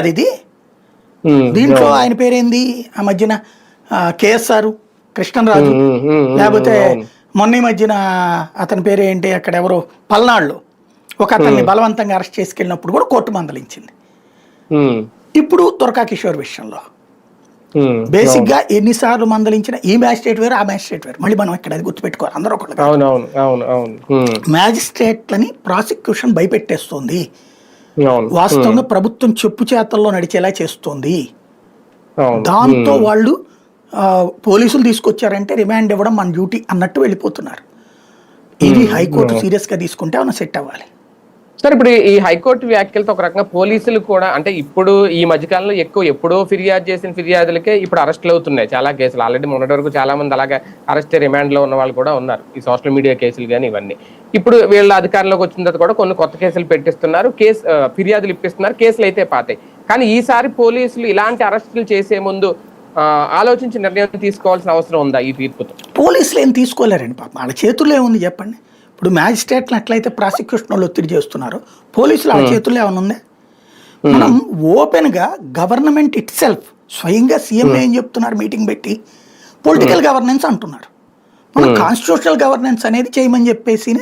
అది ఇది? దీంట్లో ఆయన పేరేంది? ఆ మధ్యన కేఎస్ఆర్ కృష్ణరాజు లేకపోతే మొన్న ఈ మధ్యన అతని పేరు ఏంటి? అక్కడ ఎవరో పల్నాడులో ఒక అతన్ని బలవంతంగా అరెస్ట్ చేసుకెళ్ళినప్పుడు కూడా కోర్టు మందలించింది. ఇప్పుడు తురకా కిషోర్ విషయంలో. బేసిక్గా ఎన్నిసార్లు మందలించిన ఈ మ్యాజిస్ట్రేట్ వేరు ఆ మ్యాజిస్ట్రేట్ వేరు. మళ్ళీ మనం ఇక్కడ అది గుర్తుపెట్టుకోవాలి. అందరూ ఒకళ్ళు ఉమ్, మ్యాజిస్ట్రేట్లని ప్రాసిక్యూషన్ భయపెట్టేస్తోంది. వాస్తవంగా ప్రభుత్వం చెప్పు చేతల్లో నడిచేలా చేస్తోంది. దాంతో వాళ్ళు పోలీసులు తీసుకొచ్చారంటే రిమాండ్ ఇవ్వడం మన డ్యూటీ అన్నట్టు వెళ్ళిపోతున్నారు. ఇది హైకోర్టు సీరియస్గా తీసుకుంటే మనం సెట్ అవ్వాలి. సార్ ఇప్పుడు ఈ హైకోర్టు వ్యాఖ్యలతో ఒక రకంగా పోలీసులు కూడా అంటే ఇప్పుడు ఈ మధ్యకాలంలో ఎక్కువ ఎప్పుడో ఫిర్యాదు చేసిన ఫిర్యాదులకే ఇప్పుడు అరెస్టులు అవుతున్నాయి. చాలా కేసులు. ఆల్రెడీ మొన్నటి వరకు చాలా మంది అలాగే అరెస్ట్ రిమాండ్లో ఉన్న వాళ్ళు కూడా ఉన్నారు. ఈ సోషల్ మీడియా కేసులు కానీ ఇవన్నీ. ఇప్పుడు వీళ్ళ అధికారంలోకి వచ్చిన తర్వాత కూడా కొన్ని కొత్త కేసులు పెట్టిస్తున్నారు. కేసు ఫిర్యాదులు ఇప్పిస్తున్నారు. కేసులు అయితే పాతాయి. కానీ ఈసారి పోలీసులు ఇలాంటి అరెస్టులు చేసే ముందు ఆలోచించి నిర్ణయం తీసుకోవాల్సిన అవసరం ఉందా ఈ తీర్పుతో? పోలీసులు ఏం తీసుకోలేరండి పాప. వాళ్ళ చేతుల్లో ఏముంది చెప్పండి. ఇప్పుడు మ్యాజిస్ట్రేట్లు ఎట్లయితే ప్రాసిక్యూషన్ వాళ్ళు ఒత్తిడి చేస్తున్నారో పోలీసులు వాళ్ళ చేతుల్లో ఏమైనా ఉందా? మనం ఓపెన్గా గవర్నమెంట్ ఇట్ సెల్ఫ్ స్వయంగా సీఎం ఏం చెప్తున్నారు మీటింగ్ పెట్టి? పొలిటికల్ గవర్నెన్స్ అంటున్నారు. మనం కాన్స్టిట్యూషనల్ గవర్నెన్స్ అనేది చేయమని చెప్పేసి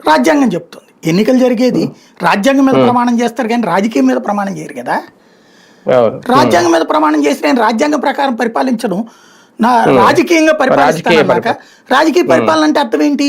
రాజ్యాంగం చెప్తుంది. ఎన్నికలు జరిగేది రాజ్యాంగం మీద ప్రమాణం చేస్తారు కానీ రాజకీయం మీద ప్రమాణం చేయరు కదా? రాజ్యాంగం మీద ప్రమాణం చేసి నేను రాజ్యాంగం ప్రకారం పరిపాలించను. నా రాజకీయంగా పరిపాలిస్తాను రాజకీయ పరిపాలన అంటే అర్థం ఏంటి?